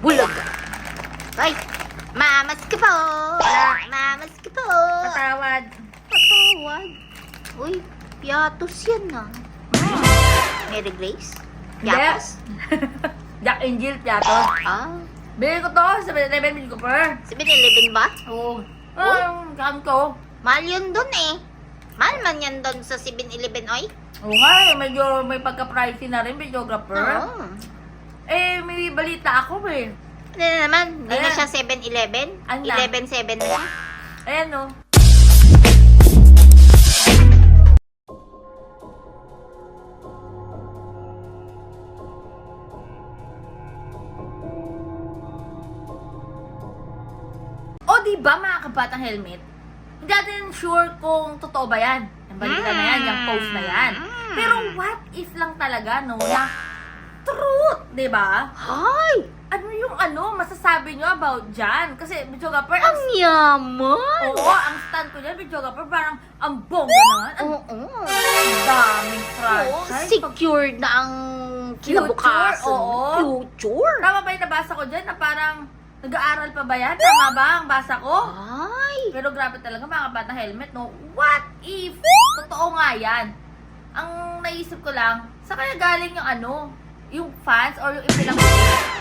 Bulag. Ay, mamas ka po. Mamas ka po. Patawad. Patawad. Uy, piatos yan na. Mary Grace? Piatos? Jack Jill Piatos. Ah, Bili ko to sa 7-Eleven, bili ko per. 7-Eleven ba? Oo. Ah, saan ko? Mahal yun dun eh. Mahal man yan dun sa 7-Eleven, oy. Oo nga eh, medyo may pagka-pricey na rin, videographer. Oo. Eh, may balita ako eh. Ano na naman? Hindi na Ayan. siya 7-Eleven? Ano na? 11-7 na siya? Ayan oh. O di ba mga kabatang helmet? Hindi natin sure kung totoo ba yan. Yung balita na yan, yung post na yan. Mm. Pero what if lang talaga, no, na truth, di ba? Hay! Ano yung ano, masasabi nyo about dyan? Kasi, videographer, ang Ang yaman! Oo, ang stand ko dyan, videographer, parang ang bongga naman. Ang Oo. daming Oo, franchise. Pag- secured na ang kinabukasan. Future, oo. Future. Tama ba yung nabasa ko dyan na parang nag-aaral pa ba yan? Tama ba ang basa ko? Ay! Pero grabe talaga mga bata helmet, no? What if? Totoo nga yan. Ang naisip ko lang, sa kaya galing yung ano, yung fans or yung ipilang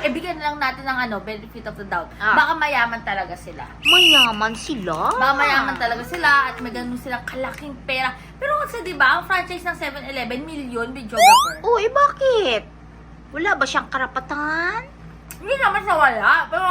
eh bigyan na lang natin ng ano, benefit of the doubt. Ah. Baka mayaman talaga sila. Mayaman sila. Baka mayaman talaga sila at may ganun silang kalaking pera. Pero kasi di ba, ang franchise ng 7-Eleven, million videographer. Oh, eh bakit? Wala ba siyang karapatan? Hindi naman sa wala, pero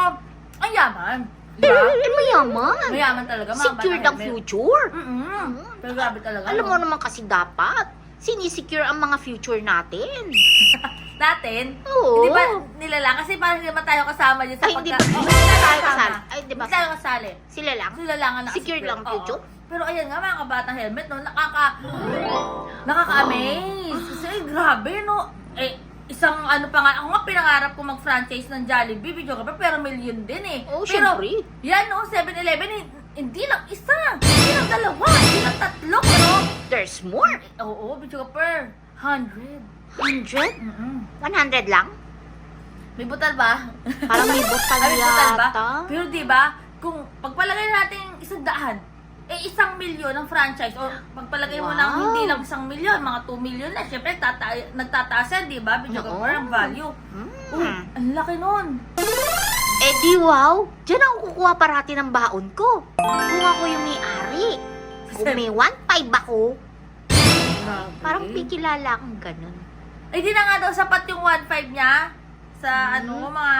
ang yaman. Di Pero, ba? eh, mayaman. Mayaman talaga, mga Secured ang future. Mm-mm. Pero grabe talaga. Alam mo naman kasi dapat, sinisecure ang mga future natin. natin, Oo. hindi ba nila lang? Kasi parang hindi naman tayo kasama dyan sa Ay, hindi, pagka... hindi Oo, tayo kasama. Ay, di ba? Hindi tayo kasali. Sila lang? Sila lang ang Secured lang ang Oo. future? Pero ayan nga mga kabatang helmet, no, nakaka... Nakaka-amaze. Kasi grabe, no? Eh, isang ano pa nga, ako nga pinangarap ko mag-franchise ng Jollibee, video ka pero million din eh. Oo, pero, syempre. yan no, 7-Eleven, eh, hindi lang isa, hindi lang dalawa, hindi lang tatlo, pero, There's more. oo, video ka 100. 100? Mm-mm. 100 lang? May butal ba? Parang may butal Ay, may butal ba? yata. Pero di ba, kung pagpalagay natin isang daan, eh isang milyon ang franchise o pagpalagay mo ng Wow. hindi lang isang milyon, mga 2 milyon na, syempre tata nagtataas yan, di ba? Bigyan Oo. ka ang value. Mm. Oh, ang laki nun. Eh di wow, diyan ako kukuha parati ng baon ko. Kung ako yung may-ari. Kung may 1.5 ako, parang pikilala akong ganun. Eh di na nga daw sapat yung 1.5 niya sa Hmm. ano, mga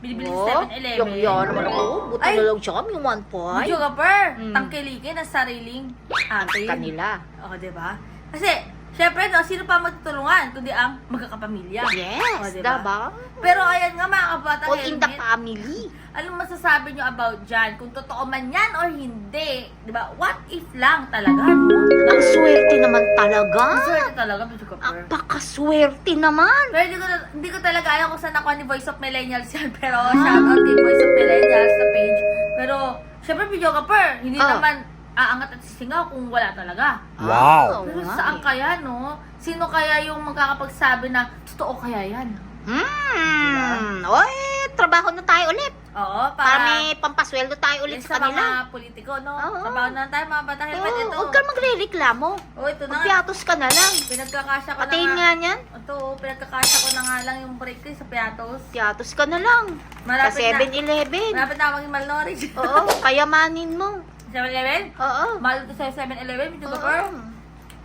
binibili Oh, sa 7-Eleven. Yung yan naman ako. Buti Ay. na lang siya, yung 1.5. Video ka per, Mm. tangkilikin ang sariling atin. Kanila. O, di ba? Kasi, syempre, no, sino pa magtutulungan kundi ang magkakapamilya. Yes, O, diba? diba? Pero ayan nga mga kabata All in the family. anong masasabi nyo about dyan? Kung totoo man yan or hindi. Di ba? What if lang talaga, no? Ang swerte naman talaga. Maswerte talaga, Bidyo Ang Kapur. pakaswerte naman. Pero hindi ko, hindi ko talaga alam kung saan nakuha ni Voice of Millennials yan. Pero shoutout kay Voice of Millennials sa page. Pero, syempre, Bidyo Kapur, hindi Ah. naman aangat at sisingaw kung wala talaga. Wow. Pero nga saan eh. kaya, no? Sino kaya yung magkakapagsabi na totoo kaya yan? Hmm. Oy, trabaho na tayo ulit. Oo, Para para, may pampasweldo tayo ulit Yes, sa sa kanila. mga politiko, no? Oo. Trabaho na tayo, mga bata helmet Oo, ito. Huwag ka magre-reklamo. Oh, ito na. Magpiatos ka na lang. Pinagkakasya ko na Patayin nga. nga niyan. Ito, pinagkakasya ko na nga lang yung break ko sa Piatos. Piatos ka na lang. Sa Malapit na. 7-Eleven. Malapit na maging malnourished. Oo, kayamanin mo. 7-Eleven? Oo. Mahal ito sa 7-Eleven, ito ba, Oo.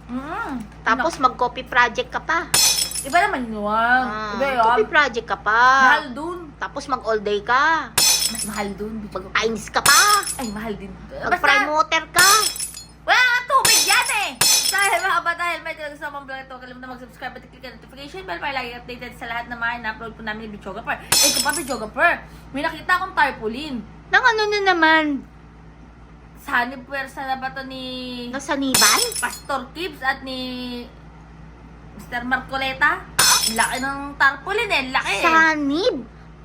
Mm. Tapos mag-copy project ka pa. Iba naman yun. Ah, Iba yun. copy project ka pa. Mahal dun. Tapos mag-all day ka. Mas mahal dun. Mag-pines ka pa. Ay, mahal din. Mag-promoter ka. Wala nga tubig yan eh! Dahil mga bata, helmet, yung gusto mong vlog ito, kalimutan mag-subscribe at click ang notification bell para lagi updated sa lahat ng mga na-upload po namin ni Bichogapur. Eh, kung pa Bichogapur, may nakita akong tarpaulin. Nang ano na naman? Saan yung pwersa na ba to ni Nasa niban? Pastor Gibbs at ni Mr. Marcoleta? Ang laki ng tarpaulin eh, laki eh. Sanib?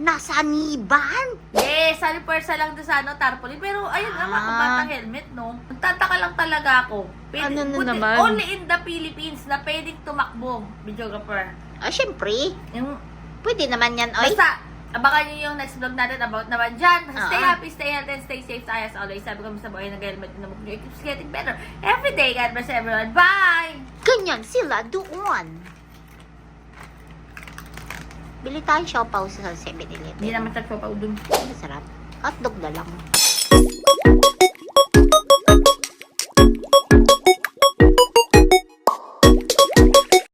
Nasa niban? Yes, sali pwersa lang doon sa ano, tarpaulin. Pero ayun nga, mga Ah. helmet, no? Nagtataka lang talaga ako. Ano na buti- naman? Only in the Philippines na pwedeng tumakbo, videographer. Ah, syempre. Yung, Pwede naman yan, oy. basta, Abangan nyo yung next vlog natin about naman dyan. Basta stay happy, stay healthy, and stay safe tayo as always. Sabi ko sa buhay, nag-helmet din naman It keeps getting better. Every day, God bless everyone. Bye! Ganyan sila doon. Bili tayo siopaw sa 7-Eleven. Hindi naman tagpo pa dun. Masarap. Hotdog na lang.